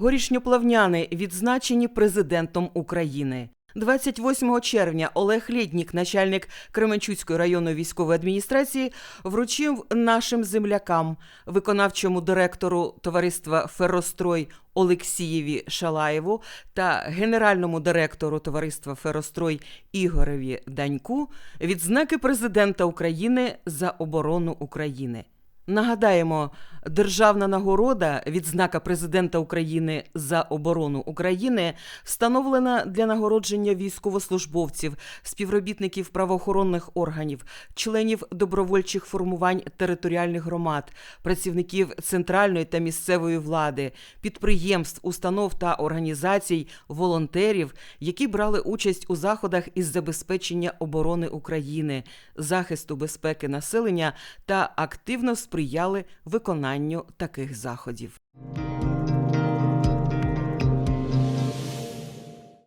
Горішньоплавняни відзначені президентом України. 28 червня Олег Лєднік, начальник Кременчуцької районної військової адміністрації, вручив нашим землякам, виконавчому директору товариства Ферострой Олексієві Шалаєву та генеральному директору товариства Ферострой Ігореві Даньку відзнаки президента України за оборону України. Нагадаємо, державна нагорода відзнака президента України за оборону України встановлена для нагородження військовослужбовців, співробітників правоохоронних органів, членів добровольчих формувань територіальних громад, працівників центральної та місцевої влади, підприємств, установ та організацій, волонтерів, які брали участь у заходах із забезпечення оборони України, захисту безпеки населення та активно сприяли виконанню таких заходів.